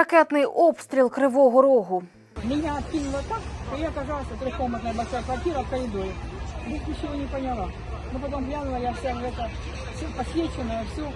Ракетний обстріл Кривого Рогу. Меня откинуло так, что я оказалась в трехкомнатная большая квартира в коридоре. Я ничего не поняла. Но потом глянула, я вся в это, все посвеченное, все.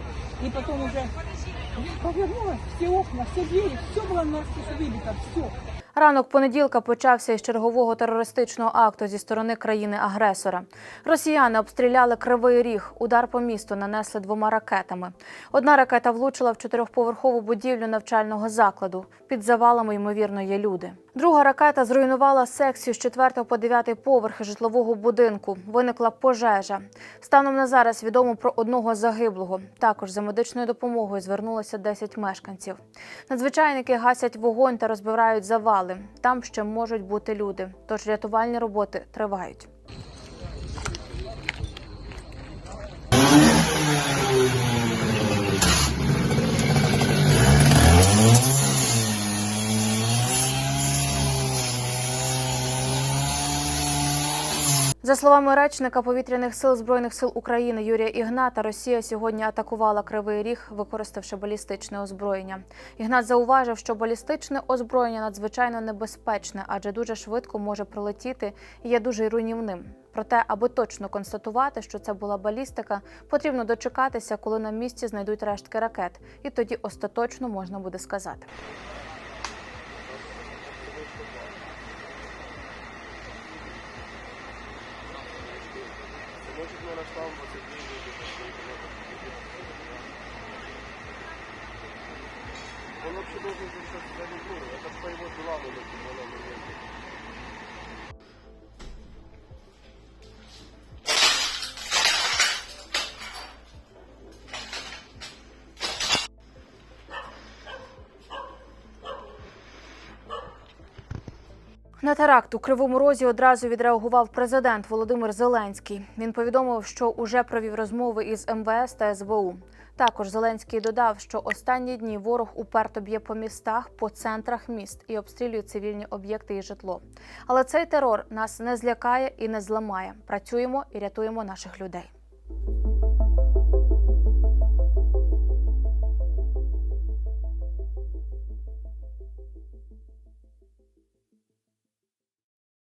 И потом уже я повернулась, все окна, все двери, все было настежь выбито, все. Ранок понеділка почався із чергового терористичного акту зі сторони країни-агресора. Росіяни обстріляли Кривий Ріг. Удар по місту нанесли двома ракетами. Одна ракета влучила в чотирьохповерхову будівлю навчального закладу. Під завалами, ймовірно, є люди. Друга ракета зруйнувала секцію з 4 по 9 поверхи житлового будинку. Виникла пожежа. Станом на зараз відомо про одного загиблого. Також за медичною допомогою звернулося 10 мешканців. Надзвичайники гасять вогонь та розбирають завали. Там ще можуть бути люди. Тож рятувальні роботи тривають. За словами речника повітряних сил збройних сил України Юрія Ігната, Росія сьогодні атакувала Кривий Ріг, використавши балістичне озброєння. Ігнат зауважив, що балістичне озброєння надзвичайно небезпечне, адже дуже швидко може пролетіти і є дуже руйнівним. Проте, аби точно констатувати, що це була балістика, потрібно дочекатися, коли на місці знайдуть рештки ракет, і тоді остаточно можна буде сказати. Он вообще должен сейчас сюда. Это по его делам На теракт у Кривому Розі одразу відреагував президент Володимир Зеленський. Він повідомив, що уже провів розмови із МВС та СБУ. Також Зеленський додав, що останні дні ворог уперто б'є по містах, по центрах міст і обстрілює цивільні об'єкти і житло. Але цей терор нас не злякає і не зламає. Працюємо і рятуємо наших людей.